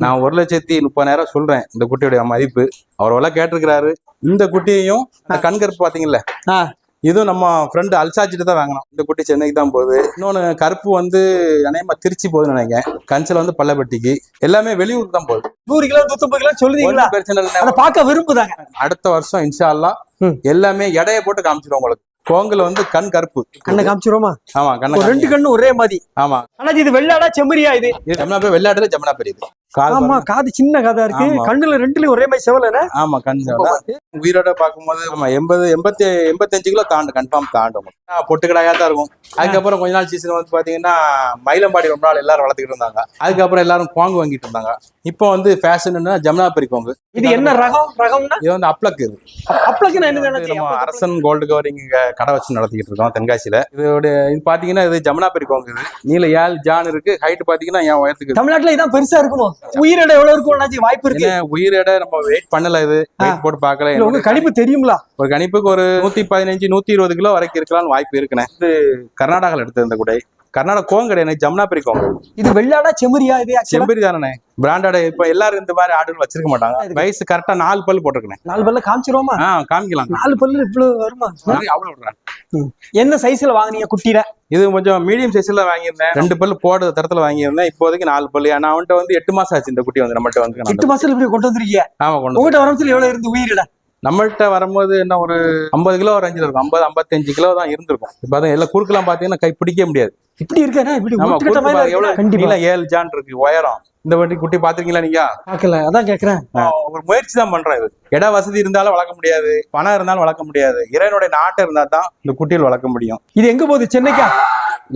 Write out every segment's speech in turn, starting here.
நான் ஒரு லட்சத்தி முப்பதாயிரம் சொல்றேன் இந்த குட்டியுடைய மதிப்பு. அவர் எல்லாம் கேட்டிருக்கிறாரு. இந்த குட்டியையும் கண்கருப்பு பாத்தீங்கல்ல. இதுவும் நம்ம ஃப்ரெண்டு அல்சாச்சிட்டு தான் வாங்கினோம். இந்த குட்டி சென்னைக்கு தான் போகுது. இன்னொன்னு கருப்பு வந்து அநேகமா திருச்சி போகுதுன்னு நினைக்கிறேன். கஞ்சல் வந்து பள்ளப்பட்டிக்கு. எல்லாமே வெளியூருக்கு தான் போகுது. நூறு கிலோ நூத்தம்பது கிலோ சொல்லுதீங்களா பிரச்சனை இல்லை அதை பார்க்க விரும்புதாங்க. அடுத்த வருஷம் இன்ஷா அல்லாஹ் ம். எல்லாமே எடையை போட்டு காமிச்சிடும் உங்களுக்கு. கோங்கல் வந்து கண் கருப்பு. கண்ணை காமிச்சிருவோமா? ஆமா கண்ண ரெண்டு கண்ணு ஒரே மாதிரி. ஆமா. அண்ணாச்சி இது வெள்ளாடா செம்மறியா இது? ஜமுனா பேர் வெள்ளாட்டுல ஜமுனா பெரியது. ஆமா காது சின்ன காதா இருக்கு. கண்ணுல ரெண்டுலயும் ஒரே மாதிரி செவல ஆமா கண் ஜமுனா. உயிரோட பார்க்கும்போது ஆமா எண்பது எண்பத்தி எண்பத்தஞ்சு கிலோ தாண்டும் கன்ஃபார்ம் தாண்டும். பொட்டுக்கடாயா தான் இருக்கும். அதுக்கப்புறம் கொஞ்ச நாள் சீசன் வந்து பாத்தீங்கன்னா மயிலம்பாடி ரொம்ப நாள் எல்லாரும் வளர்த்துக்கிட்டு இருந்தாங்க. அதுக்கப்புறம் எல்லாரும் குவாங்கு வாங்கிட்டு இருந்தாங்க. இப்போ வந்து ஃபேஷன்னா ஜமுனா பெரி கோங்கு இது என்ன ரகம்? ரகம்னா? இது வந்து அப்ளக்கு இது. அப்ளக்குன்னா என்ன அரசன் கோல்டு கவரிங் கடை வச்சு நடத்திக்கிட்டு இருக்கோம் தென்காசியில. இதோட இது பாத்தீங்கன்னா இது ஜமுனா பெரி கோங்கு இது. நீல ஏழு ஜான் இருக்கு. ஹைட் பாத்தீங்கன்னா என் உயரத்துக்கு தமிழ்நாட்டுல இதான் பெருசா இருக்குமோ? உயிரிட எவ்வளவு இருக்கும் வாய்ப்பு இருக்கு. உயிரிட நம்ம வெயிட் பண்ணல இது. வெயிட் போட்டு பார்க்கல. உங்க கணிப்பு தெரியுங்களா ஒரு கணிப்புக்கு ஒரு நூத்தி பதினஞ்சு நூத்தி இருபது கிலோ வரைக்கும் இருக்கலாம்னு வாய்ப்பு இருக்குண்ணே. இது கர்நாடகால எடுத்தது இந்த குடை. கர்நாடகா கோங்க கிடையாது ஜமுனா கோங்க. இது வெள்ளாடா செம்மறியா இது? செம்பரி தானே பிராண்டட் இப்ப எல்லாரும் இந்த மாதிரி ஆடுகள் வச்சிருக்க மாட்டாங்க. வயசு கரெக்டா நாலு பல் போட்டிருக்கேன் நாலு பல்ல காமிச்சிருவோமா? ஆ காமிக்கலாம். நாலு பல்லு இவ்வளவு வருமா? அவ்வளவு விடுறேன். என்ன சைஸ்ல வாங்குனீங்க குட்டியில? இது கொஞ்சம் மீடியம் சைஸ்ல வாங்கியிருந்தேன். ரெண்டு பல்லு போட தரத்துல வாங்கியிருந்தேன். இப்போதைக்கு நாலு பல்லு. நான் அவன்கிட்ட வந்து எட்டு மாசம் ஆச்சு இந்த குட்டி வந்து நம்மகிட்ட வந்து எட்டு மாசத்துல இப்படி கொண்டு வந்திருக்கீங்க ஆமா கொண்டு. உங்ககிட்ட வரத்துல எவ்வளவு இருந்து உயிரிட நம்மள்ட்ட வரும்போது என்ன ஒரு ஐம்பது கிலோ ரேஞ்சில் இருக்கும். ஐம்பது ஐம்பத்தஞ்சு கிலோ தான் இருந்திருக்கும். இப்போ அதான் எல்லாம் குறுக்கெல்லாம் பாத்தீங்கன்னா கை பிடிக்க முடியாது. இப்படி நீளம் ஏழு ஜான் இருக்கு உயரம். இந்த வண்டி குட்டி பாத்திருக்கீங்களா நீங்க? பாக்கல அதான் கேக்குறேன். ஒரு முயற்சி தான் பண்றேன் இது. இட வசதி இருந்தாலும் வளர்க்க முடியாது பணம் இருந்தாலும் வளர்க்க முடியாது. இறைவனுடைய நாட்டம் இருந்தா தான் இந்த குட்டியில் வளர்க்க முடியும். இது எங்க போகுது? சென்னைக்கா?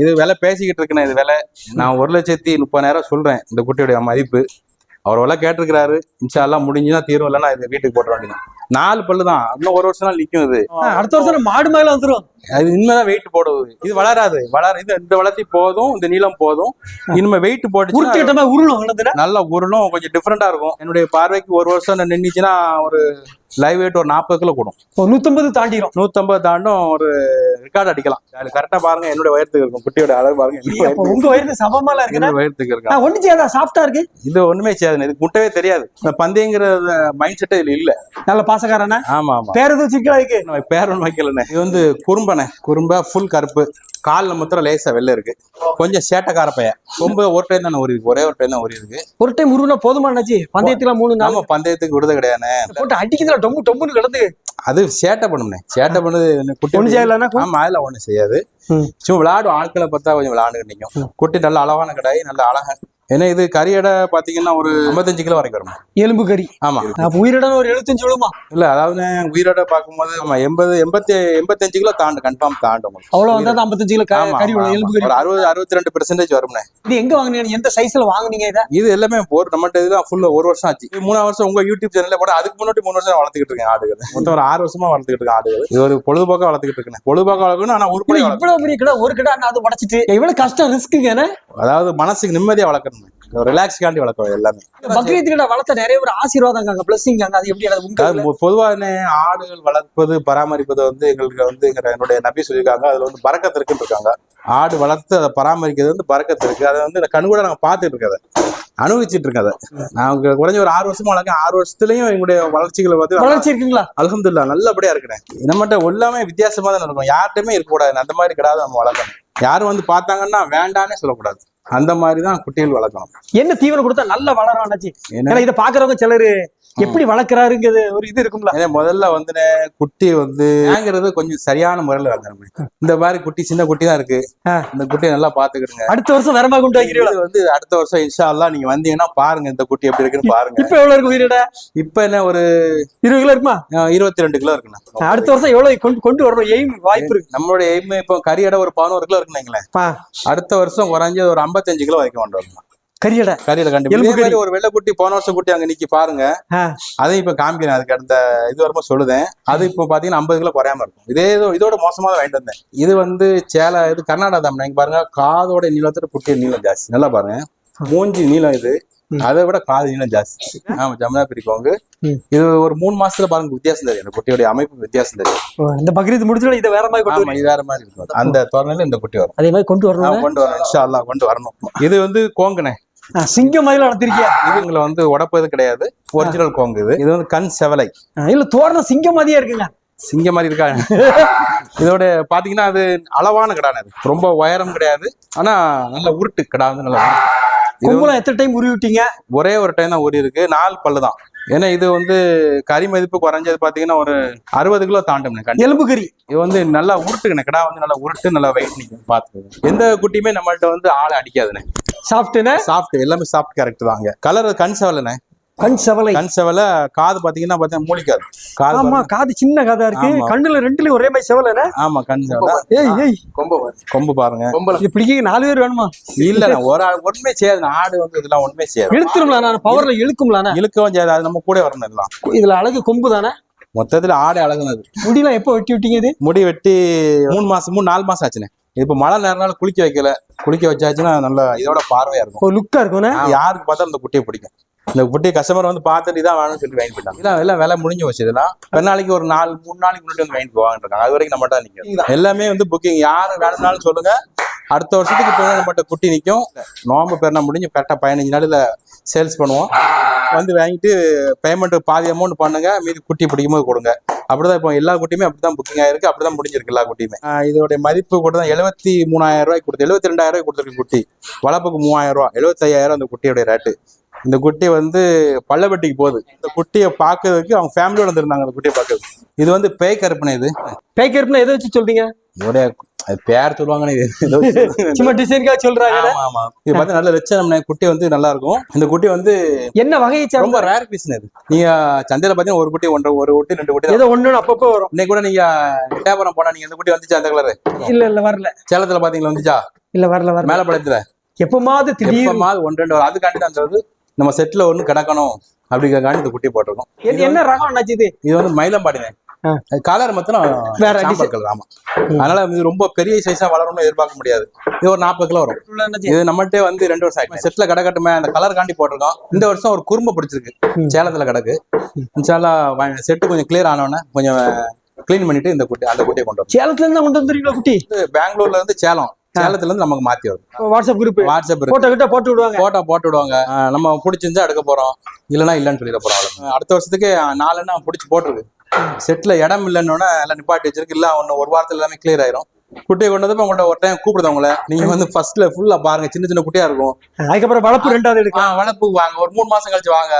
இது விலை பேசிக்கிட்டு இருக்கேன் இது விலை. நான் ஒரு லட்சத்தி முப்பதாயிரம் சொல்றேன் இந்த குட்டியுடைய மதிப்பு. அவர் விலை கேட்டிருக்கிறாரு. இன்ஷா எல்லாம் முடிஞ்சுதான் தீரும் இல்லைன்னா இது வீட்டுக்கு போட்ட வேண்டியது நாலு பல்லு தான். இன்னும் ஒரு வருஷம் நாள் நிக்கும் இது. அடுத்த வருஷம் மாடு மேல வந்துரும். அது இனிமேதான் வெயிட் போடுவது இது வளராது. வளர இது இந்த வளர்த்தி போதும் இந்த நீளம் போதும். இனிமே வெயிட் போட்டு உருளும் நல்ல உருளும். கொஞ்சம் டிஃப்ரெண்டா இருக்கும். என்னுடைய பார்வைக்கு ஒரு வருஷம் நின்றுச்சுன்னா ஒரு லைவ் வெயிட் ஒரு நாற்பது கிலோ கூடும். நூத்தம்பது தாண்டிரும். நூத்தம்பது தாண்டும் ஒரு ரெக்கார்ட் அடிக்கலாம். அது கரெக்டா பாருங்க என்னுடைய உயரத்துக்கு இருக்கும். குட்டியோட அளவு பாருங்க உங்க வயிறு சமமால இருக்குன்னா என்னுடைய உயரத்துக்கு இருக்கும் ஒண்ணு செய்யாதா? சாஃப்டா இருக்கு? இது ஒண்ணுமே செய்யாது இது முட்டவே தெரியாது. இந்த பந்தயங்கிற மைண்ட் செட்டே இதுல இல்ல. நல்ல பாசக்காரனா? ஆமா ஆமா. பேர் எதுவும் சிக்கலா இருக்கு பேர் ஒன்று வைக்கலண்ணே. இது வந்து குறும்பனை குறும்ப ஃபுல் கருப்பு. கால்ல மாத்திரம் லேசா வெள்ளை இருக்கு. கொஞ்சம் சேட்டக்கார பையன். ரொம்ப ஒரு டைம் தானே இருக்கு. ஒரே ஒரு டைம் தான் ஊறி இருக்கு. ஒரு டைம் உருவனா போதுமானாச்சு பந்தயத்துல மூணு நாள் நாம பந்தயத்துக்கு விடுத கிடையாது போட்டு அடிக்கிறதுல டொம்பு டொம்புன்னு கிடந்து. அது சேட்டை பண்ணும்னே சேட்டை பண்ணுது குட்டி ஒண்ணு செய்யலன்னா ஆமா அதுல ஒண்ணு செய்யாது. சும்மா விளையாடும் ஆட்களை பார்த்தா கொஞ்சம் விளையாண்டு நிற்கும். குட்டி நல்ல அழகான கடாய் நல்ல அழகன் ஏன்னா இது கறி எடை பாத்தீங்கன்னா ஒரு ஐம்பத்தஞ்சு கிலோ வரைக்கும் வரும். எலும்பு கறி. ஆமா. உயிரிடம் ஒரு எழுபத்தஞ்சு விழுமா? இல்ல அதாவது உயிரோட பார்க்கும்போது ஆமா எண்பது எண்பத்தி எண்பத்தஞ்சு கிலோ தாண்டும் கன்ஃபார்ம் தாண்டும். அவ்வளவு வந்தா ஐம்பத்தஞ்சு கிலோ கறி எலும்பு கறி. ஒரு அறுபது அறுபத்தி ரெண்டு பெர்சன்டேஜ் வரும்னே. இது எங்க வாங்குனீங்க? எந்த சைஸ்ல வாங்குனீங்க இத? இது எல்லாமே ஒரு நம்மகிட்ட இதுதான் ஃபுல்லா ஒரு வருஷம் ஆச்சு. மூணாவது வருஷம் உங்க யூடியூப் சேனல்ல போட அதுக்கு முன்னாடி மூணு வருஷம் வளர்த்துக்கிட்டு இருக்கேன் ஆடுகள். மொத்தம் ஒரு ஆறு வருஷமா வளர்த்துக்கிட்டு இருக்கேன் ஆடுகள். இது ஒரு பொழுதுபோக்கா வளர்த்துக்கிட்டு இருக்கேன். பொழுதுபோக்கா வளர்க்கணும் ஆனா வளர்க்கணும் இவ்வளவு பெரிய கடை ஒரு கடை அதை உடைச்சிட்டு எவ்வளவு கஷ்டம் ரிஸ்க்குங்க அதாவது மனசுக்கு நிம்மதியா வளர்க்கணும். ரிலாக்ஸ்காண்டி வளர்க்கணும் எல்லாமே. பக்ரீத் கடை வளர்த்த நிறைய பேர் ஆசீர்வாதம் பிளஸிங் அது எப்படி அது உங்க அதாவது பொ- பொதுவான ஆடுகள் வளர்ப்பது பராமரிப்பது வந்து எங்களுக்கு வந்து என்னுடைய நபி சொல்லியிருக்காங்க. அதுல வந்து பறக்கத்து இருக்குன்னு இருக்காங்க. ஆடு வளர்த்து அதை பராமரிக்கிறது வந்து பறக்கத்து இருக்கு. அதை வந்து கண்கூட நாங்க பார்த்துட்டு இருக்கதை அனுபவிச்சுட்டு இருக்கோம் அதை. நாங்க குறைஞ்ச ஒரு ஆறு வருஷமா வளர்க்க ஆறு வருஷத்துலயும் எங்களுடைய வளர்ச்சிகளை வந்து வளர்ச்சி இருக்குங்களா? அல்ஹம்துலில்லாஹ் நல்லபடியா இருக்கிறேன். நம்மகிட்ட எல்லாமே வித்தியாசமா தான் இருக்கும். யார்கிட்டயுமே இருக்கக்கூடாது. அந்த மாதிரி கிடையாது நம்ம வளர்க்கணும். யாரும் வந்து பார்த்தாங்கன்னா வேண்டானே சொல்லக்கூடாது. அந்த மாதிரி தான் குட்டிகள் வளர்க்கணும். என்ன தீவனம் கொடுத்தா நல்ல வளரும் அண்ணாச்சி? ஏன்னா இதை பாக்குறவங்க சிலரு எப்படி வளர்க்கறாருங்கிறது ஒரு இது இருக்கும்ல. முதல்ல வந்து குட்டி வந்து வாங்குறது கொஞ்சம் சரியான முறையில வாங்கணும் இந்த மாதிரி குட்டி சின்ன குட்டி தான் இருக்கு. இந்த குட்டியை நல்லா பாத்துக்கிடுங்க அடுத்த வருஷம் வரமா கொண்டு இது வந்து அடுத்த வருஷம் இன்ஷா அல்லாஹ் நீங்க வந்தீங்கன்னா பாருங்க இந்த குட்டி எப்படி இருக்குன்னு பாருங்க. இப்ப எவ்வளவு இருக்கு உயிரிட? இப்ப என்ன ஒரு இருபது கிலோ இருக்குமா? இருபத்தி ரெண்டு கிலோ இருக்குண்ணா. அடுத்த வருஷம் எவ்வளவு கொண்டு கொண்டு வரணும்? எய்ம் வாய்ப்பு இருக்கு. நம்மளுடைய எய்ம் இப்போ கறி எடை ஒரு பதினோரு கிலோ இருக்குன்னு அடுத்த வருஷம் குறைஞ்சது ஒரு ஐம்பத்தஞ்சு கிலோ வரைக்கும் கொண்டு வரணும் கரியடை. கறியில கண்டிப்பா. ஒரு வெள்ளை குட்டி போன வருஷம் குட்டி அங்க நிக்கி பாருங்க. அதையும் இப்ப காமிக்கிறேன். அதுக்கு அடுத்த இது வரும்போது சொல்லுதேன். அது இப்போ பாத்தீங்கன்னா ஐம்பது கிலோ குறையாம இருக்கும். இதே இதோ- இதோட மோசமா தான் வாங்கிட்டு வந்தேன். இது வந்து சேலை இது கர்நாடகா தான் பாருங்க காதோட நீளத்தோட குட்டி நீளம் ஜாஸ்தி நல்லா பாருங்க. மூஞ்சி நீளம் இது. அதை விட காது நீளம் ஜாஸ்தி. ஆமா ஜமுனா பிரிக்கோங்க. ம். இது ஒரு மூணு மாசத்துல பாருங்க வித்தியாசம் தெரியும். இந்த குட்டியோட அமைப்பு வித்தியாசம் தெரியும். இந்த பக்ரீத் முடிச்சுட்டு இதை வேற மாதிரி கொண்டு வேற மாதிரி இருக்கும். அந்த தோரணையில இந்த குட்டி வரும். அதே மாதிரி கொண்டு வரணும் கொண்டு வரணும். இன்ஷா கொண்டு வரணும். இது வந்து கோங்கனே சிங்கம் மாதிரி வளர்த்திருக்கியா இதுங்களை வந்து உடப்பது கிடையாது. ஒரிஜினல் கோங்கு இது. இது வந்து கண் செவலை. இல்ல தோரணம் சிங்கம் மாதிரியே இருக்குங்க. சிங்க மாதிரி இருக்காங்க இதோட பாத்தீங்கன்னா அது அளவான கிடான ரொம்ப உயரம் கிடையாது. ஆனா நல்ல உருட்டு கிடா வந்து நல்ல கும்பலம் எத்தனை டைம் உருவி விட்டீங்க? ஒரே ஒரு டைம் தான் ஊறி இருக்கு. நாலு பல்லு தான். ஏன்னா இது வந்து கறி மதிப்பு குறைஞ்சது பாத்தீங்கன்னா ஒரு அறுபது கிலோ தாண்டும் எலும்பு கறி. இது வந்து நல்லா உருட்டுங்கண்ணே கிடா வந்து நல்லா உருட்டு நல்லா வெயிட் நிற்கும் பார்த்து எந்த குட்டியுமே நம்மள்ட்ட வந்து ஆளை அடிக்காதுண்ணே. சாப்பிட்டுன்னு சாஃப்ட் எல்லாமே சாஃப்ட் கரெக்ட் தாங்க கலர் கண் செவலைண்ணே கண் செவலை. கண் செவலை காது பாத்தீங்கன்னா பாத்தீங்கன்னா மூலிக்காது காது ஆமா பாருங்க. காது சின்ன காதா இருக்கு. கண்ணுல ரெண்டுலயும் ஒரே மாதிரி செவலைண்ணே ஆமா கண் செவலை. ஏய் ஏய். கொம்பு பாருங்க. இது பிடிக்க நாலு பேர் வேணுமா? இல்ல ஒரு ஆள் ஒண்ணுமே செய்யாது. ஆடு வந்து இதெல்லாம் ஒண்ணுமே செய்யாது. இழுத்துரும்ல நான் பவர்ல இழுக்கும்ல இழுக்கவும் செய்யாது. அது நம்ம கூட வரணும் இதெல்லாம். இதுல அழகு கொம்பு தானே? மொத்தத்துல ஆடு அழகுனது. முடியெல்லாம் எப்போ வெட்டி விட்டீங்க இது? முடி வெட்டி மூணு மாசம் மூணு நாலு மாசம் ஆச்சுண்ணே. இப்ப மழை நேரம்னால குளிக்க வைக்கல. குளிக்க வச்சாச்சுன்னா நல்லா இதோட பார்வையா இருக்கும். லுக்கா இருக்கும்ண்ணே? யாருக்கு பார்த்தா அந்த குட்டியை பிடிக்கும். இந்த குட்டி கஸ்டமர் வந்து பார்த்துட்டு இதான் வேணும்னு சொல்லி வாங்கி போயிட்டாங்க. இதெல்லாம் எல்லாம் விலை முடிஞ்சு வச்சு இதெல்லாம் நாளைக்கு ஒரு நாலு மூணு நாளைக்கு முன்னாடி வந்து வாங்கிட்டு போவாங்க இருக்காங்க. அது வரைக்கும் நம்ம தான் நிற்கும் எல்லாமே வந்து புக்கிங் யாரு வேணும்னாலும் சொல்லுங்க. அடுத்த வருஷத்துக்கு இப்போ நம்மகிட்ட குட்டி நிற்கும் நோம்பு பெருனா முடிஞ்சு கரெக்டாக பதினஞ்சு நாளில் சேல்ஸ் பண்ணுவோம். வந்து வாங்கிட்டு பேமெண்ட் பாதி அமௌண்ட் பண்ணுங்க. மீதி குட்டி பிடிக்கும் போது கொடுங்க. அப்படிதான் இப்போ எல்லா குட்டியுமே அப்படிதான் புக்கிங் ஆயிருக்கு. அப்படிதான் முடிஞ்சிருக்கு எல்லா குட்டியுமே. ஆஹ் இதோட மதிப்பு கூட தான் எழுபத்தி மூணாயிரம் ரூபாய்க்கு கொடுத்து எழுபத்தி ரெண்டாயிரம் ரூபாய்க்கு கொடுத்துருக்கு குட்டி. வளர்ப்புக்கு மூவாயிரம் ரூபா. எழுபத்தையாயிரம் அந்த குட்டியோட ரேட்டு இந்த குட்டி வந்து பள்ளப்பட்டிக்கு போகுது. இந்த குட்டியை பார்க்கறதுக்கு அவங்க ஃபேமிலியோட வந்திருந்தாங்க அந்த குட்டியை பார்க்கறதுக்கு. இது வந்து பேய் கருப்பனை இது. பேக்கர்ப்னா எதை வச்சு சொல்றீங்க? இதோட அது பேர் சொல்லுவாங்கன்னு. சும்மா டிசைனுக்காக சொல்றாங்க ஆமா ஆமா. இது பார்த்து நல்ல லட்சணம் குட்டி வந்து நல்லா இருக்கும். இந்த குட்டி வந்து என்ன வகையை ரொம்ப ரேர் பீஸ் இது. நீங்க சந்தையில பாத்தீங்கன்னா ஒரு குட்டி ஒன்றரை ஒரு குட்டி ரெண்டு குட்டி. ஏதோ ஒண்ணு அப்பப்போ வரும். இன்னைக்கு கூட நீங்க எட்டாபுரம் போனா நீங்க இந்த குட்டி வந்துச்சா அந்த கலரு இல்ல இல்ல வரல. சேலத்துல பாத்தீங்களா வந்துச்சா? இல்ல வரல வரல. மேலப்பாளையத்துல எப்பமாவது திடீர்னு ஒன்று ரெண்டு வரும். அதுக்காண்டி தான் அந்த இது. நம்ம செட்ல ஒண்ணு கிடக்கணும் அப்படிங்கிறக்காண்டி இந்த குட்டி போட்டிருக்கோம். என்ன- என்ன ரகம் அண்ணாச்சி இது? இது வந்து மயிலம்பாடினே ஆ. கலர் மாத்திரம் வேற ஆமா. அதனால இது ரொம்ப பெரிய சைஸா வளரும்னு எதிர்பார்க்க முடியாது. இது ஒரு நாற்பது கிலோ வரும். இது நம்மகிட்ட வந்து ரெண்டு வருஷம் ஆயிடுச்சு. செட்ல கிடக்கட்டுமே அந்த கலர் காண்டி போட்டிருக்கோம். இந்த வருஷம் ஒரு குறும்பு பிடிச்சிருக்கு. சேலத்துல கிடக்கு. இன்ஷால்லா செட்டு கொஞ்சம் கிளியர் ஆனோடனே கொஞ்சம் க்ளீன் பண்ணிட்டு இந்த குட்டி அந்த குட்டியை கொண்டு வரும் சேலத்துல இருந்து கொண்டு வந்துருக்கீங்களா குட்டி? பெங்களூர்ல இருந்து சேலம். சேலத்துல இருந்து நமக்கு மாத்தி வரும். வாட்ஸ்அப் குரூப் வாட்ஸ்அப் போட்டோ கிட்ட போட்டு விடுவாங்க. போட்டோ போட்டு விடுவாங்க. நம்ம பிடிச்சிருந்தா எடுக்க போறோம். இல்லைன்னா இல்லைன்னு சொல்லிட போறோம். அடுத்த வருஷத்துக்கு நாலுன்னா பிடிச்சி போட்டிருக்கு. செட்ல இடம் இல்லைன்னொன்னே எல்லாம் நிப்பாட்டி வச்சிருக்கு. இல்ல ஒன்னு ஒரு வாரத்துல எல்லாமே கிளியர் ஆயிரும். குட்டியை கொண்டு வந்து உங்கள்ட்ட ஒரு டைம் கூப்பிடுது உங்களை நீங்க வந்து ஃபர்ஸ்ட்ல ஃபுல்லா பாருங்க. சின்ன சின்ன குட்டியா இருக்கும். அதுக்கப்புறம் வளர்ப்பு ரெண்டாவது எடுக்கலாம். வளர்ப்பு வாங்க. ஒரு மூணு மாசம் கழிச்சு வாங்க.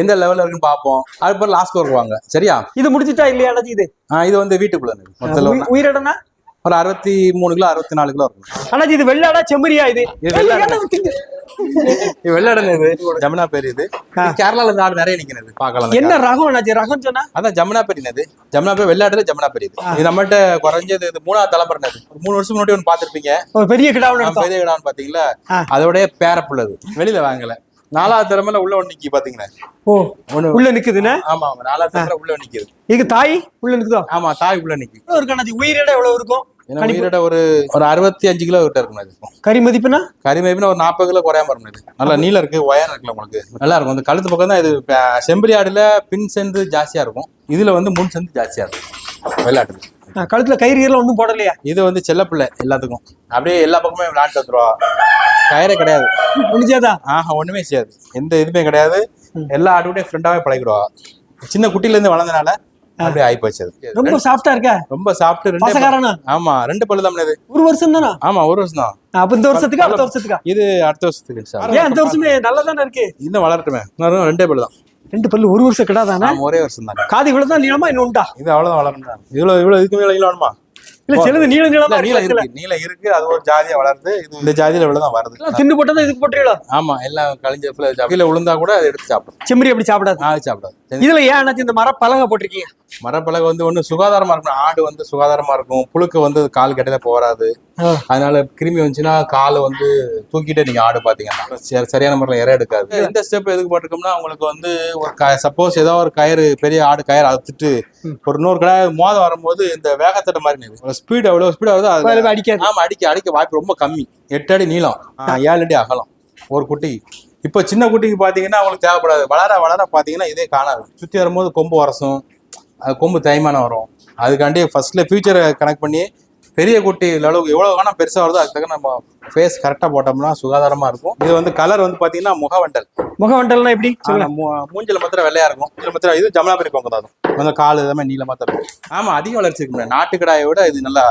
எந்த லெவல்ல இருக்குன்னு பார்ப்போம். அதுக்கப்புறம் லாஸ்ட் ஒர்க் வாங்க. சரியா? இது முடிச்சிட்டா இல்லையா இது? இது வந்து வீட்டுக்குள்ள உயிரிடம்னா? ஒரு அறுபத்தி மூணு கிலோ அறுபத்தி நாலு கிலோ இருக்கும். அண்ணாச்சி இது வெள்ளாடா செம்மறியா இது? இது வெள்ளாடு. ஏய், ஏன்டா விட்டீங்க? இது ஜமுனா பேர் இது. கேரளால இருந்து ஆடு நிறைய நிக்கிறது பார்க்கலாம் என்ன ரகம் ரகம் சொன்னா? அதான் ஜமுனா பெரியனது ஜமுனா பேர் வெள்ளாடுல ஜமுனா பெரிய இது. நம்மள்ட்ட குறைஞ்சது இது மூணாவது தலைமுறைனது ஒரு மூணு வருஷம் முன்னாடி ஒன்று பார்த்திருப்பீங்க. ஒரு பெரிய எடுத்தோம். பெரிய கிடான்னு பாத்தீங்களா. அதோடய பேரப்புள்ளது. வெளியில வாங்கல. நாலாவது தலைமுறை உள்ள ஒன்று நிக்கி ஓ ஒண்ணு. உள்ள நிக்குதுன்னு? ஆமா ஆமா. நாலாவது தலைமுறை உள்ள நிக்குது. இதுக்கு தாய் உள்ள நிக்குதோ? ஆமா தாய் உள்ள நிக்கி இருக்கு அண்ணாச்சி? உயிரிடம் எவ்வளவு இருக்கும்? உயிரோட ஒரு ஒரு அறுபத்தி அஞ்சு கிலோ கிட்ட இருக்கும் இது கறி மதிப்புனா கறிமேபினா ஒரு நாற்பது கிலோ குறையாம இருக்கும் இது நல்லா நீளம் இருக்கு ஒயர் இருக்குல்ல உங்களுக்கு. நல்லா இருக்கும். இந்த கழுத்து பக்கம் தான் இது செம்பரி ஆடுல பின் சென்று ஜாஸ்தியா இருக்கும். இதுல வந்து முன் சென்று ஜாஸ்தியா இருக்கும். வெள்ளாட்டுல ஆ, கழுத்துல கயிறு ஒண்ணும் போடலையா? இது வந்து செல்லப்பிள்ளை எல்லாத்துக்கும். அப்படியே எல்லா பக்கமே விளையாண்டு வந்துருவா. கயிறே கிடையாது. முடிஞ்சாதா? ஆஹா ஒண்ணுமே செய்யாது. எந்த இதுவுமே கிடையாது. எல்லா ஆடுகிட்டே ஃப்ரெண்டாவே பழகிடுவா. சின்ன குட்டில இருந்து வளர்ந்தனால அப்படியே ஆகி போச்சு ரொம்ப சாஃப்டா இருக்க? ரொம்ப சாப்பிட்டு ரெண்டு ஆமா ரெண்டு பல்லு தான் ஒரு வருஷம் தானா? ஆமா ஒரு வருஷம் தான் அப்ப இந்த வருஷத்துக்கு அடுத்த வருஷத்துக்கா? இது அடுத்த வருஷத்துக்கு. ஏன் இந்த வருஷமே நல்லா தானே இருக்கு? இன்னும் வளரட்டுமே. ரெண்டே பல்லு தான். ரெண்டு பல்லு ஒரு வருஷம் கிடாதானே? ஒரே வருஷம் தான் காது இவ்வளவுதான் நீளமா இன்னும் உண்டா? இது அவ்வளவுதான் வளரணும் தான் இவ்வளவு இவ்வளவு இதுக்கு மேல நீளம் வேணுமா? இல்ல சிலது நீள நீளமா நீளம் இருக்கு நீளம் இருக்கு அது ஒரு ஜாதியா வளருது இது இந்த ஜாதியில இவ்வளவுதான் வருது. தின்னு போட்டதா இதுக்கு போட்டுறீங்களா ஆமா எல்லாம் கழிஞ்ச. கீழே விழுந்தா கூட அதை எடுத்து சாப்பிடும் செம்மறி அப்படி சாப்பிடாது. ஆ சாப்பிடாது. இதுல ஏன் இந்த மர பலகை போட்டிருக்கீங்க? மரப்பலகை வந்து ஒண்ணு சுகாதாரமா இருக்கணும். ஆடு வந்து சுகாதாரமா இருக்கும். புழுக்கு வந்து கால் கட்டையில போறாது ஆ. அதனால கிருமி வந்துச்சுன்னா காலை வந்து தூக்கிட்டே நீங்க ஆடு பாத்தீங்கன்னா சரி- சரியான முறையில் இறை எடுக்காது. இந்த ஸ்டெப் எதுக்கு போட்டிருக்கோம்னா உங்களுக்கு வந்து ஒரு சப்போஸ் ஏதோ ஒரு கயிறு பெரிய ஆடு கயிறு அறுத்துட்டு ஒரு நூறு கடை மோத வரும்போது இந்த வேகத்தட்ட மாதிரி ஸ்பீடு எவ்வளவு ஸ்பீடு வருதோ அது அதுல அடிக்காது. ஆமா அடிக்க அடிக்க வாய்ப்பு ரொம்ப கம்மி. எட்டு அடி நீளம். ஏழு அடி அகலம். ஒரு குட்டி. இப்போ சின்ன குட்டிக்கு பாத்தீங்கன்னா அவங்களுக்கு தேவைப்படாது. வளர வளர பாத்தீங்கன்னா இதே காணாது. சுத்தி வரும்போது கொம்பு உரசும். அது கொம்பு தேய்மானம் வரும் அதுக்காண்டி ஃபர்ஸ்ட்ல ஃபியூச்சரை கனெக்ட் பண்ணி பெரிய குட்டி அளவுக்கு எவ்வளவு வேணா பெருசா வருதோ அதுக்கு தக்க நம்ம ஃபேஸ் கரெக்டா போட்டோம்னா சுகாதாரமா இருக்கும். இது வந்து கலர் வந்து பாத்தீங்கன்னா முகவண்டல். முகவண்டல்னா எப்படி? மூஞ்சில மாத்திரம் வெள்ளையா இருக்கும். மூஞ்சில மாத்திரம் இது ஜமலாபரி கொங்கு தான் கொஞ்சம் கால் இதெல்லாம் நீளமா தான் இருக்கும். ஆமா அதிக வளர்ச்சி இருக்கும். நாட்டுக்கடாயை விட இது நல்லா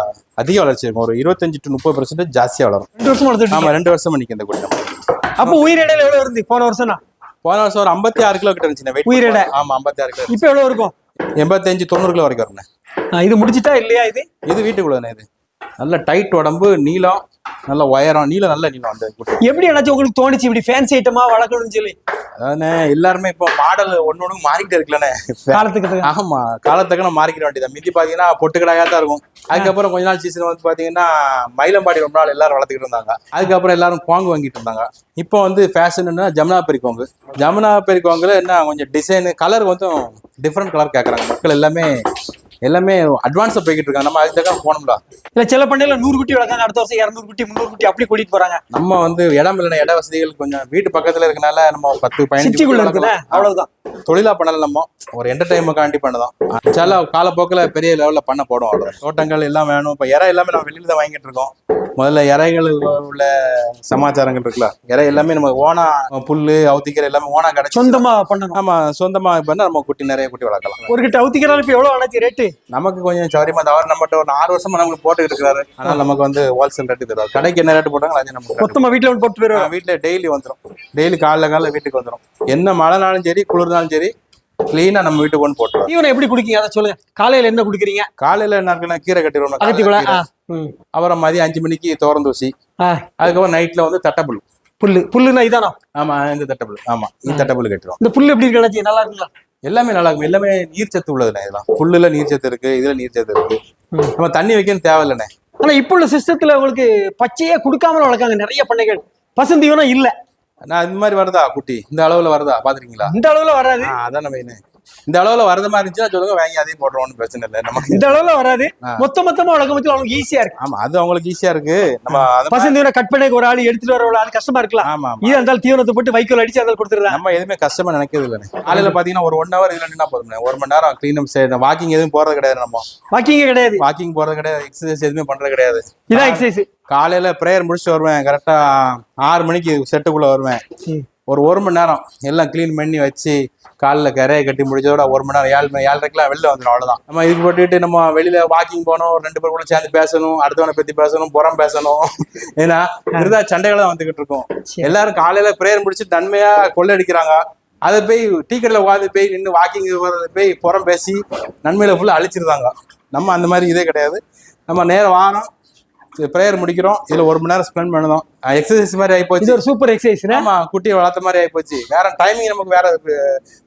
அதிக வளர்ச்சி இருக்கும். ஒரு இருபத்தஞ்சு டு முப்பது பர்சன்ட் ஜாஸ்தியா வளரும். ரெண்டு வருஷம் வளர்த்துட்டு ஆமா ரெண்டு வருஷமா நிக்க இந்த குட்டி அப்போ உயிரிடையில எவ்வளவு இருந்து? போன வருஷம் போன வருஷம் ஒரு ஐம்பத்தி ஆறு கிலோ கிட்ட இருந்துச்சு உயிரிடை. ஆமா ஐம்பத்தி ஆறு கிலோ இப்போ எவ்வளவு இருக்கும்? எண்பத்தஞ்சு தொண்ணூறு கிலோ வரைக்கும் வரும்ண்ணே. இது முடிச்சிட்டா இல்லையா இது? இது வீட்டுக்குள்ளதானே இது. நல்ல டைட் உடம்பு நீளம். நல்ல உயரம் நீளம் நல்ல நீளம் அந்த எப்படி என்னாச்சு உங்களுக்கு தோணுச்சு? இப்படி ஃபேன்சி ஐட்டமா வளர்க்கணும்னு சொல்லி. அதானே எல்லாருமே இப்போ மாடல் ஒண்ணு ஒண்ணு மாறிக்கிட்டே இருக்குல்லண்ணே. காலத்துக்கு ஆமா காலத்தக்கன மாறிக்கிற வேண்டியது மிந்தி பாத்தீங்கன்னா பொட்டுக்கடாயா தான் இருக்கும். அதுக்கப்புறம் கொஞ்ச நாள் சீசன் வந்து பாத்தீங்கன்னா மயிலம்பாடி ரொம்ப நாள் எல்லாரும் வளர்த்துக்கிட்டு இருந்தாங்க. அதுக்கப்புறம் எல்லாரும் குவாங்கு வாங்கிட்டு இருந்தாங்க. இப்போ வந்து ஃபேஷன்னா ஜமுனா பெரி குவாங்கு ஜமுனா பெரி குவாங்குல என்ன கொஞ்சம் டிசைனு கலர் கொஞ்சம் டிஃப்ரெண்ட் கலர் கேட்கறாங்க மக்கள் எல்லாமே எல்லாமே அட்வான்ஸா போய்கிட்டு இருக்காங்க நம்ம அதுக்கு தக்க போனோம்ல இல்ல சில பண்ணையில நூறு குட்டி வளர்க்காங்க அடுத்த வருஷம் இரநூறு குட்டி முந்நூறு குட்டி அப்படி கூட்டிட்டு போறாங்க. நம்ம வந்து இடம் இல்லைன்னா இட வசதிகள் கொஞ்சம் வீட்டு பக்கத்துல இருக்கனால நம்ம பத்து பதினஞ்சு இருக்குல்ல. அவ்வளவுதான். தொழிலா பண்ணல நம்ம. ஒரு என்டர்டைன்மெண்ட்காண்டி பண்ணதான். சில காலப்போக்கில் பெரிய லெவல்ல பண்ண போடும் அவ்வளோ தோட்டங்கள் எல்லாம் வேணும். இப்போ இறை எல்லாமே நம்ம வெளியில தான் வாங்கிட்டு இருக்கோம். முதல்ல இறைகள் உள்ள சமாச்சாரங்கள் இருக்குல்ல. இறை எல்லாமே நம்ம ஓனா புல்லு அவுத்திக்கிற எல்லாமே ஓனா கிடைச்சி சொந்தமா பண்ணணும். ஆமா சொந்தமா பண்ணா நம்ம குட்டி நிறைய குட்டி வளர்க்கலாம். ஒரு கிட்ட அவுத்திக்கிறாரு இப்ப எவ்வளவு ஆனாச்சு ரேட்டு நமக்கு கொஞ்சம் சௌரியமா இந்த அவர் நம்மகிட்ட ஒரு ஆறு வருஷமா நமக்கு போட்டுக்கிட்டு இருக்காரு ஆனால் நமக்கு வந்து ஹோல்சேல் ரேட்டு தருவார். கடைக்கு என்ன ரேட்டு போட்டாங்களோ அது நமக்கு மொத்தமா வீட்டுல போட்டு போயிருவாங்க வீட்டுல டெய்லி வந்துடும் டெய்லி காலைல காலைல வீட்டுக்கு வந்துடும் என்ன மழைனாலும் சரி குளிர்னாலும் சரி கிளீனா நம்ம வீட்டுக்கு கொண்டு போட்டுருவோம் தீவனம் எப்படி குடிக்கீங்க? அதை சொல்லுங்க. காலையில என்ன குடிக்கிறீங்க? காலையில என்ன இருக்குன்னா கீரை கட்டிடுவோம். அப்புறம் மதியம் அஞ்சு மணிக்கு தோரந்தூசி அதுக்கப்புறம் நைட்ல வந்து தட்டப்புல் புல்லு. புல்லுனா இதானா? ஆமா இந்த தட்டப்புல் ஆமா இந்த தட்டப்புல் கட்டிடுவோம். இந்த புல்லு எப்படி அண்ணாச்சி? நல்லா இருக்குங்களா? எல்லாமே நல்லா இருக்கும். எல்லாமே நீர்ச்சத்து உள்ளதுண்ணே இதெல்லாம். புல்லுல நீர்ச்சத்து இருக்கு இதுல நீர்ச்சத்து இருக்கு. நம்ம தண்ணி வைக்கணும் தேவையில்லைண்ணே. ஆனா இப்போ உள்ள சிஸ்டத்துல உங்களுக்கு பச்சையே கொடுக்காமல வளர்க்காங்க. நிறைய பண்ணைகள். பசுந்தீவனம் இல்ல. நான் இந்த மாதிரி வருதா குட்டி? இந்த அளவுல வருதா? பாத்துருக்கீங்களா இந்த அளவுல வராது. அதான் மெயின் இந்த அளவுல வரத மாதிரி இருந்துச்சுன்னா சொல்லுங்க வாங்கி அதையும் போடுறோம்னு பிரச்சனை இல்லை. நமக்கு இந்த அளவுல வராது. மொத்த மொத்தமா வளர்க்க பத்தி அவங்களுக்கு ஈஸியா இருக்கு. ஆமா அது அவங்களுக்கு ஈஸியா இருக்கு. நம்ம அதை பசுந்தீவனம் கட் பண்ணி ஒரு ஆள் எடுத்துட்டு வர ஒரு ஆள் கஷ்டமா இருக்கலாம். ஆமா இது இருந்தாலும் தீவனத்தை போட்டு வைக்கோல் அடிச்சு அதில் கொடுத்துருக்காங்க நம்ம எதுவுமே கஷ்டமா நினைக்கிறது இல்லைண்ணே. காலையில பாத்தீங்கன்னா ஒரு ஒன் ஹவர் இதுல நின்னா போதும் ஒரு மணி நேரம் கிளீன் சரி வாக்கிங் எதுவும் போறது கிடையாது நம்ம. வாக்கிங்கே கிடையாது. வாக்கிங் போறது கிடையாது. எக்ஸசைஸ் எதுவுமே பண்றது கிடையாது. இதான் எக்ஸசைஸ் காலையில ப்ரேயர் முடிச்சுட்டு வருவேன். கரெக்டா ஆறு மணிக்கு செட்டுக்குள்ள வருவேன். ஒரு ஒரு மணி நேரம் எல்லாம் க்ளீன் பண்ணி வச்சு காலில் கரையை கட்டி முடிச்சதோட ஒரு மணி நேரம் ஏழு மணி ஏழரைக்கெல்லாம் வெளில வந்துடும் அவ்வளோதான் நம்ம இதுக்கு போட்டுட்டு நம்ம வெளியில வாக்கிங் போகணும் ரெண்டு பேர் கூட சேர்ந்து பேசணும் அடுத்தவனை பத்தி பேசணும் புறம் பேசணும். ஏன்னா விருதா சண்டைகள் தான் வந்துகிட்டு இருக்கும். எல்லாரும் காலையில ப்ரேயர் முடிச்சு தன்மையா கொள்ளடிக்கிறாங்க. அதை போய் டீ கடையில் உட்காந்து போய் நின்று வாக்கிங் வர்றது போய் புறம் பேசி நன்மையில ஃபுல்லாக அழிச்சிருந்தாங்க நம்ம அந்த மாதிரி இதே கிடையாது. நம்ம நேரம் வாரம் ப்ரேயர் முடிக்கிறோம் இதுல ஒரு மணி நேரம் ஸ்பெண்ட் பண்ணணும். எக்ஸசைஸ் மாதிரி ஆகி இது போச்சு ஒரு சூப்பர் எக்ஸசைஸ் ஆமா குட்டியை வளர்த்த மாதிரி ஆகி போச்சு வேற டைமிங் நமக்கு வேற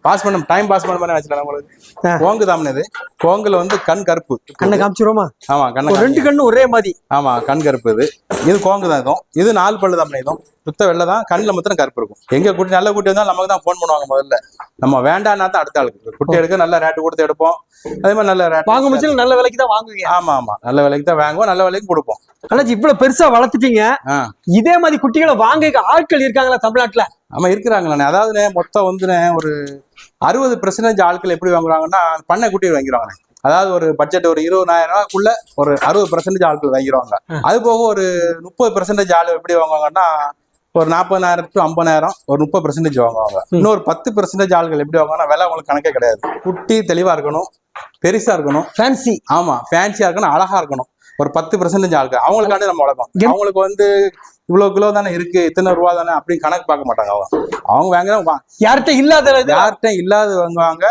பாஸ் பண்ண டைம் பாஸ் பண்ண மாதிரி வச்சுக்கலாம் உங்களுக்கு. கோங்கு தாமனது இது கோங்குல வந்து கண் கருப்பு. கண்ணை காமிச்சிருவோமா? ஆமா கண்ண ரெண்டு கண்ணு ஒரே மாதிரி. ஆமா கண் கருப்பு இது. இது கோங்கு தான் இதுவும். இது நாலு பல்லு தாமனை இதுவும் சுத்த வெள்ளை தான் கண்ணில் மாத்திரம் கருப்பு இருக்கும். எங்க குட்டி நல்ல குட்டி வந்தா நமக்கு தான் ஃபோன் பண்ணுவாங்க முதல்ல. நம்ம வேண்டாம்னா தான் அடுத்த ஆளுக்கு. குட்டி எடுக்க நல்ல ரேட்டு கொடுத்து எடுப்போம். அதே மாதிரி நல்ல ரேட் வாங்க முச்சில் நல்ல விலைக்கு தான் வாங்குவீங்க. ஆமா ஆமா. நல்ல விலைக்கு தான் வாங்குவோம் நல்ல விலைக்கு கொடுப்போம். அண்ணாச்சி இவ்வளவு பெருசா வளர்த்துட்டீங்க. இதே மாதிரி குட்டிகளை வாங்க ஆட்கள் இருக்காங்களா தமிழ்நாட்டுல? ஆமா இருக்கிறாங்களே அதாவதுண்ணே மொத்தம் வந்துண்ணே ஒரு அறுபது பெர்சன்டேஜ் ஆட்கள் எப்படி வாங்குறாங்கன்னா பண்ணை குட்டி வாங்கிடுவாங்க அதாவது ஒரு பட்ஜெட் ஒரு இருபதாயிரம் ரூபாய்க்குள்ள ஒரு அறுபது பெர்சன்டேஜ் ஆட்கள் வாங்கிடுவாங்க. அது போக ஒரு முப்பது பெர்சன்டேஜ் ஆள் எப்படி வாங்குவாங்கன்னா ஒரு நாற்பதாயிரம் டு ஐம்பதாயிரம் ஒரு முப்பது பெர்சன்டேஜ் வாங்குவாங்க. இன்னொரு பத்து பெர்சன்டேஜ் ஆள்கள் எப்படி வாங்குவாங்கன்னா விலை அவங்களுக்கு கணக்கே கிடையாது. குட்டி தெளிவா இருக்கணும் பெருசா இருக்கணும். ஃபேன்சி ஆமா ஃபேன்சியா இருக்கணும் அழகா இருக்கணும். ஒரு பத்து பெர்சன்டேஜ் ஆளுக்கு அவங்களுக்காண்டி நம்ம வளர்ப்போம் அவங்களுக்கு வந்து இவ்வளவு கிலோ தானே இருக்கு இத்தனை ரூபா தானே அப்படின்னு கணக்கு பார்க்க மாட்டாங்க அவங்க. அவங்க வாங்குறவங்க யார்கிட்ட இல்லாத யார்கிட்ட இல்லாத வாங்குவாங்க.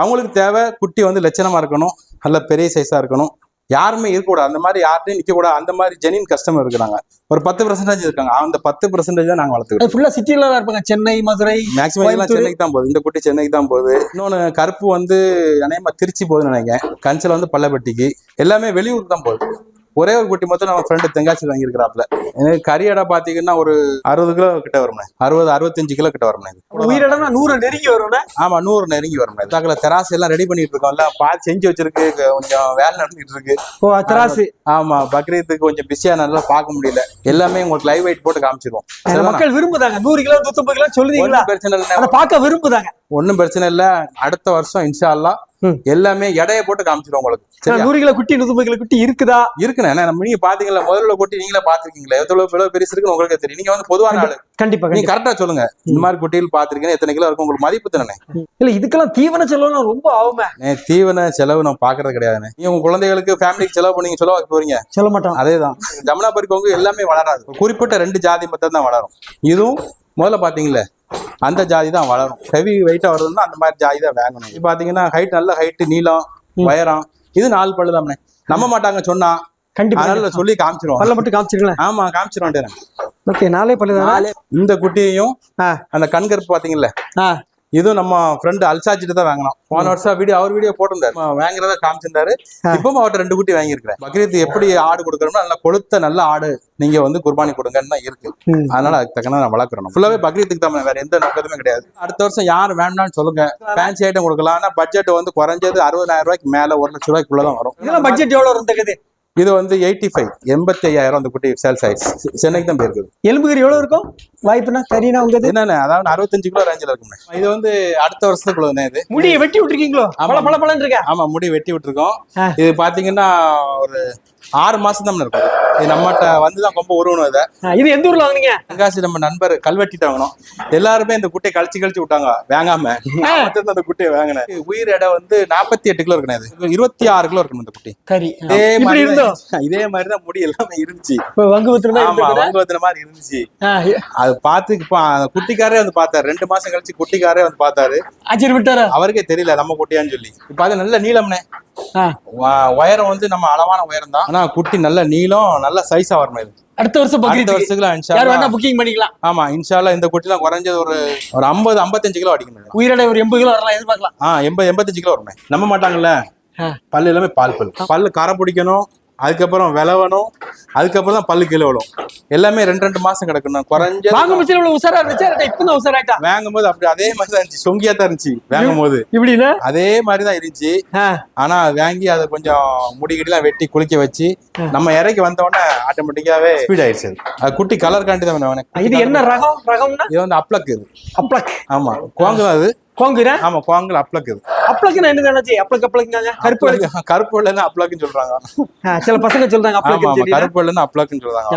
அவங்களுக்கு தேவை குட்டி வந்து லட்சணமா இருக்கணும் நல்ல பெரிய சைஸா இருக்கணும். யாருமே இருக்கக்கூடாது. அந்த மாதிரி யார்ட்டையும் நிக்க கூடாது அந்த மாதிரி ஜெனின் கஸ்டமர் இருக்கிறாங்க. ஒரு பத்து பர்சன்டேஜ் இருக்காங்க. அந்த பத்து பர்சன்டேஜ் தான் நாங்க வளர்த்துக்கிட்டோம் அது ஃபுல்லா சிட்டில தான் இருப்பாங்க. சென்னை மதுரை மேக்ஸிமம் எல்லாம். சென்னைக்கு தான் போகுது. இந்த குட்டி சென்னைக்கு தான் போகுது. இன்னொன்று கருப்பு வந்து அநேகமா திருச்சி போகுதுன்னு நினைக்கிறேன். கஞ்சில் வந்து பள்ளப்பட்டிக்கு. எல்லாமே வெளியூருக்கு தான் போகுது. ஒரே ஒரு குட்டி மொத்தம் நம்ம ஃப்ரெண்டு தெங்காச்சி வாங்கியிருக்கிறாப்ல எனக்கு கரியடை பார்த்தீங்கன்னா ஒரு அறுபது கிலோ கிட்ட வரும்ண்ணே. அறுபது அறுபத்தஞ்சு கிலோ கிட்ட வரும்ண்ணே இது. உயிரிழந்தா நூறு நெருங்கி வரும்ல? ஆமா நூறு நெருங்கி வரும் தாக்கல தெராசு எல்லாம் ரெடி பண்ணிட்டு இருக்கோம்ல பார்த்து செஞ்சு வச்சிருக்கு. கொஞ்சம் வேலை நடந்துட்டு இருக்கு. ஓ திராசு ஆமா பக்ரீத்துக்கு கொஞ்சம் பிஸியா நல்லா பார்க்க முடியல. எல்லாமே உங்களுக்கு லைவ் வெயிட் போட்டு காமிச்சிருவோம். மக்கள் விரும்புதாங்க? நூறு கிலோ நூத்தம்பது கிலோ சொல்லுவீங்களா பிரச்சனை இல்லை பார்க்க விரும்புதாங்க? ஒண்ணும் பிரச்சனை இல்ல. அடுத்த வருஷம் இன்ஷா அல்லாஹ் ம். எல்லாமே எடைய போட்டு காமிச்சிடும் உங்களுக்கு. நூறு கிலோ குட்டி நூத்தி கிலோ குட்டி இருக்குதா? இருக்குண்ணே. நம்ம நீங்க பாத்தீங்களா முதல்ல கொட்டி நீங்களே பாத்திருக்கீங்களா. எவ்வளவு எவ்வளவு பெருசு இருக்குன்னு உங்களுக்கு தெரியும். நீங்க வந்து பொதுவான ஆளு. கண்டிப்பா நீங்க கரெக்டா சொல்லுங்க. இந்த மாதிரி குட்டிகள் பாத்திருக்கீங்க எத்தனை கிலோ இருக்கும் உங்களுக்கு மதிப்பு தானே? இல்ல இதுக்கெல்லாம் தீவன செலவுலாம் ரொம்ப ஆகுமே. தீவன செலவு நம்ம பாக்குறது கிடையாதுண்ணே. நீங்க உங்க குழந்தைகளுக்கு ஃபேமிலிக்கு செலவு பண்ணி செலவு போறீங்க? சொல்ல மாட்டோம். அதேதான். ஜமுனா பறிக்கவங்க எல்லாமே வளராது. குறிப்பிட்ட ரெண்டு ஜாதி மட்டும் தான் வளரும். இதுவும் முதல்ல பாத்தீங்களே அந்த ஜாதி தான் வளரும். ஹெவி வெயிட்டா வருதுன்னா அந்த மாதிரி ஜாதி தான் வாங்கணும். இது பாத்தீங்கன்னா ஹைட் நல்ல ஹைட் நீளம். உயரம் இது நாலு பல்லு தான். நம்ப மாட்டாங்க சொன்னா கண்டிப்பா அதனால சொல்லி காமிச்சிருவோம். பல்ல மட்டும் காமிச்சிருங்களேன். ஆமா காமிச்சிருவோம் ஓகே நாளே பல்லுதானா இந்த குட்டியையும். அந்த கண்கருப்பு பாத்தீங்கல்ல? இதுவும் நம்ம ஃப்ரெண்டு அல்சாச்சிட்டு தான் வாங்கினோம். போன வருஷம் வீடியோ அவர் வீடியோ போட்டிருந்தாரு. வாங்குறத காமிச்சிருந்தாரு. இப்பவும் அவர்ட்ட ரெண்டு குட்டி வாங்கியிருக்கிறேன். பக்ரீத் எப்படி ஆடு கொடுக்குறோம்னா நல்ல கொளுத்த நல்ல ஆடு நீங்க வந்து குர்பானி கொடுங்கன்னு தான் இருக்கு. அதனால அதுக்கு தக்கன நான் வளர்க்குறோம் ஃபுல்லாவே பக்ரீத்துக்கு தான் வேற எந்த நோக்கத்துமே கிடையாது. அடுத்த வருஷம் யார் வேண்டாம்னு சொல்லுங்க. ஃபேன்சி ஐட்டம் கொடுக்கலாம் ஆனா பட்ஜெட் வந்து குறைஞ்சது அறுபதாயிரம் ரூபாய்க்கு மேல ஒரு லட்சம் ரூபாய்க்குள்ள தான் வரும் பட்ஜெட் எவ்வளவு இருந்தது இது வந்து எயிட்டி ஃபைவ் எண்பத்தி ஐயாயிரம் அந்த குட்டி சேல்ஸ் ஆயிடுச்சு. சென்னைக்கு தான் போயிருக்குது எலும்புகறி எவ்வளவு இருக்கும்? வாய்ப்புனா சரினா உங்க என்னென்ன அதாவது அறுபத்தஞ்சு கிலோ ரேஞ்சில் இருக்குமே. இது வந்து அடுத்த வருஷத்துக்குள்ளதுனே இது. முடியை வெட்டி விட்டுருக்கீங்களோ. பல பல பலன்னு இருக்க? ஆமா முடி வெட்டி விட்டுருக்கோம். இது பாத்தீங்கன்னா ஒரு ஆறு மாசம் தான் இருக்கும். இது நம்மகிட்ட வந்து தான் கொம்ப உருவணும் இதை இது எந்த ஊர்ல வாங்குனீங்க? தென்காசி நம்ம நண்பர் கல்வெட்டிட்டு வாங்கினோம். எல்லாருமே இந்த குட்டையை கழிச்சு கழிச்சு விட்டாங்க. வாங்காம. அந்த குட்டையை வாங்கினேன். உயிர் எடை வந்து நாற்பத்தி எட்டு கிலோ இருக்கணும் இது. இருபத்தி ஆறு கிலோ இருக்கணும் இந்த குட்டி. சரி. இதே மாதிரி இதே மாதிரி தான் முடி எல்லாமே இருந்துச்சு. இப்ப வங்கு பத்திரமா ஆமா இருந்தது வங்குவத்தின மாதிரி இருந்துச்சு. அது பார்த்து இப்போ குட்டிக்காரே வந்து பார்த்தாரு. ரெண்டு மாசம் கழிச்சு குட்டிக்காரே வந்து பார்த்தாரு. விட்டாரா அவருக்கே தெரியல நம்ம குட்டியான்னு சொல்லி. இப்போ அது நல்ல நீளம்னே உயரம் வந்து நம்ம அளவான உயரம் தான் ஆனா குட்டி நல்ல நீளம் நல்ல சைஸா வரணும் இது. அடுத்த வருஷம் அடுத்த பக்ரீத் வருஷத்துக்கு இன்ஷா யார் அல்லாஹ். வேணா புக்கிங் பண்ணிக்கலாம். ஆமா இன்ஷால்லா இந்த குட்டிலாம் குறைஞ்சது ஒரு ஒரு ஐம்பது ஐம்பத்தஞ்சு கிலோ அடிக்கணும் உயிரோட ஒரு எண்பது கிலோ வரலாம் எதிர்பார்க்கலாம். ஆ எண்பது எண்பத்தஞ்சு கிலோ வருமே நம்ப மாட்டாங்கல்ல. பல்லு எல்லாமே பால் பல் பல்லு கரை பிடிக்கணும். அதுக்கப்புறம் விளவணும். அதுக்கப்புறம் தான் பல்லு கீழே விழும் எல்லாமே ரெண்டு ரெண்டு மாசம் கிடக்கணும். குறைஞ்சது வாங்க முச்சில இவ்வளவு உசாரா இருந்துச்சு? இல்லாட்டா இப்பதான் உசாராயிட்டா வாங்கும் போது அப்படி அதே மாதிரி தான் இருந்துச்சு. சொங்கியா தான் இருந்துச்சு வாங்கும் போது இப்படின்னா? அதே மாதிரி தான் இருந்துச்சு. ஆனா வாங்கி அதை கொஞ்சம் முடிகிட்டலாம் வெட்டி குளிக்க வச்சு. நம்ம இறக்கி வந்த உடனே ஆட்டோமேட்டிக்காவே ஸ்பீட் ஆயிடுச்சு அது. குட்டி கலர் காண்டி தான். இது என்ன ரகம்? ரகம்னா? இது வந்து அப்ளக் இது. அப்ளக் ஆமா. குவாங்கு தான் அது. கோங்குரா ஆமா குவாங்குல அப்ளக் இது. அப்ளக்குன்னு என்ன நினைச்சு அப்ளக் அப்ளக்குங்க கருப்பு கருப்பு வெள்ளைன்னு அப்ளக்குன்னு சொல்றாங்க. சில பசங்க சொல்றாங்க கருப்பு வெள்ளைன்னு அப்ளக்குன்னு சொல்றாங்க.